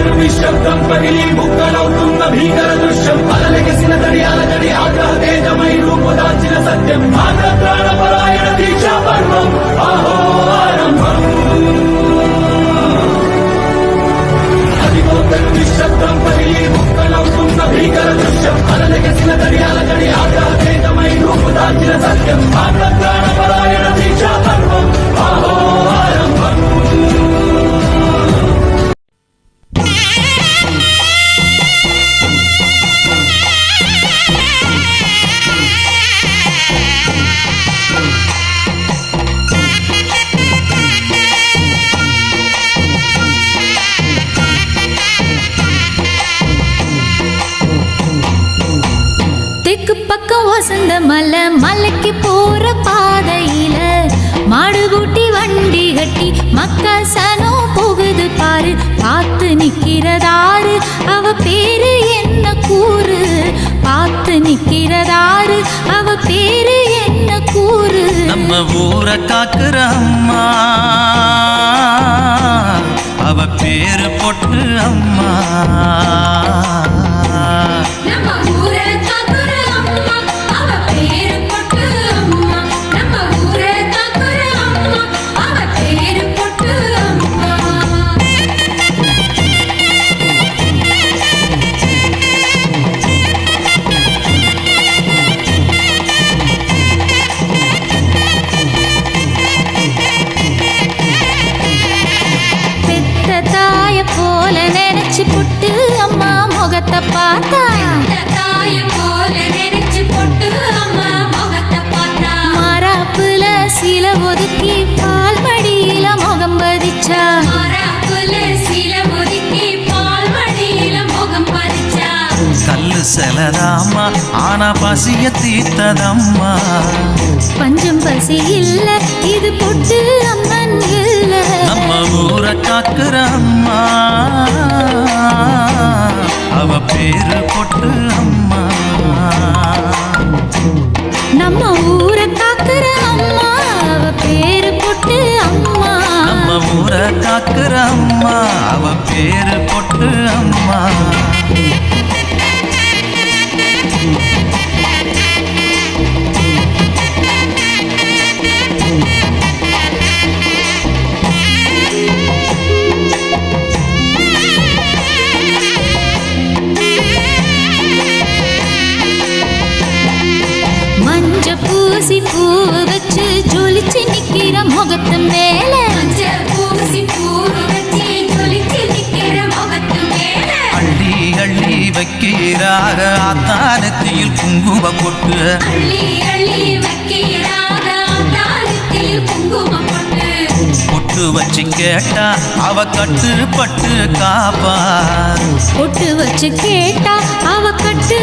అందరూ నిశ్శబ్దం పగిలి బుక్కలవుతున్న భీకర దృశ్యం. అలలెగసిన తడి అలగడి ఆగ్రహ తేజమైన வசந்த மலை மலைக்கு போற பாதையில மாடு கூட்டி வண்டி கட்டி மக்கள் சனம் போகுது பாரு பார்த்து நிக்கிறதாரு. அவ பேரு என்ன கூறு? பார்த்து நிக்கிறதாரு. அவ பேரு என்ன கூறு? நம்ம ஊரை காக்க கல்லு செலதாம்மா ஆனா பசிய தீர்த்ததம்மா. பஞ்சம் பசி இல்ல இது பொட்டு அம்மன் இல்ல. நம்ம ஊரை காக்குற அம்மா பேரு பொட்டு அம்மா. நம்ம ஊரை காக்குற அம்மா அவ பேரு பொட்டு அம்மா. நம்ம ஊரை காக்குற அம்மா அவ பேரு பொட்டு அம்மா. பூசி பூ வச்சு ஜொலிச்சு நிக்கிற முகத்து மேல. பூசி பூ வச்சு ஜொலிச்சு நிக்கிற முகத்து மேல அள்ளி அள்ளி வைக்கிறாக ஆத்தானத்தில் குங்கும கொட்டு அள்ளி அள்ளி வைக்கிறாக குங்குமம் போட்டு. பொட்டு வச்சு கேட்டா அவ கட்டுப்பட்டு காப்பா. பொட்டு வச்சு கேட்டா அவ கட்டு